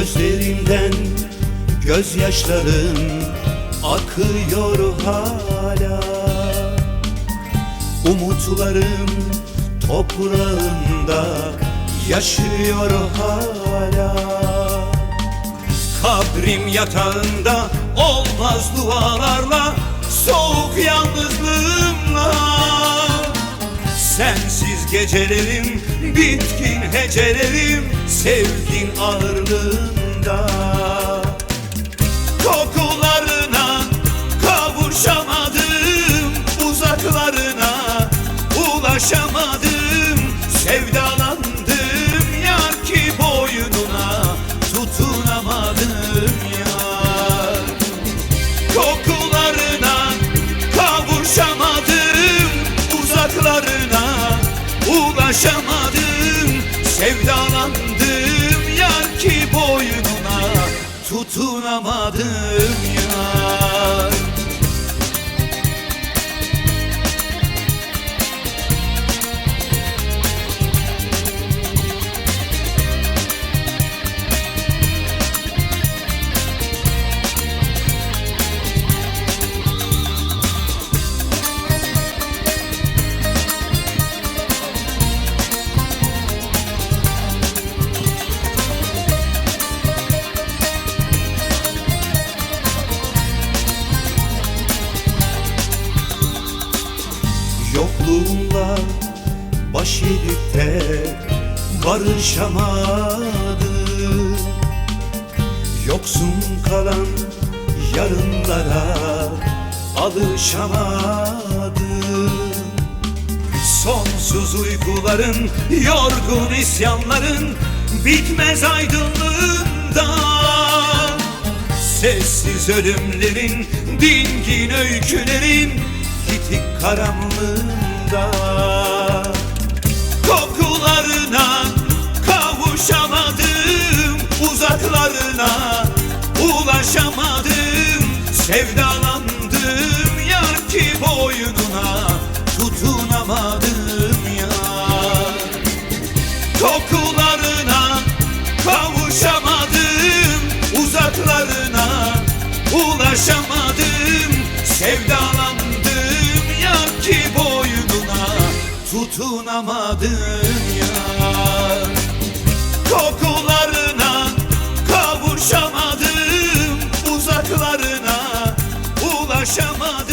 Gözlerimden gözyaşların akıyor hala. Umutlarım toprağında yaşıyor hala. Kabrim yatağında olmaz dualarla Soğuk yalnızlığımla. Sensiz gecelerim, bitkin hecelerim Sevgin ağırlığında. Kokularına kavuşamadım Uzaklarına ulaşamadım. Sevdalandım yar ki boynuna Tutunamadım yar. Kokularına kavuşamadım Uzaklarına ulaşamadım Sevdalandım yar ki boynuna Tutunamadım Yokluğunla baş edip de barışamadım. Yoksun kalan yarınlara alışamadım. Sonsuz uykuların, yorgun isyanların bitmez aydınlığında Sessiz ölümlerin, dingin öykülerin yitik karanlığında Kokularına kavuşamadım, uzaklarına ulaşamadım. Sevdalandım yar ki boynuna tutunamadım yar. Kokularına kavuşamadım Uzaklarına ulaşamadım tutunamadım yar Kokularına kavuşamadım uzaklarına ulaşamadım.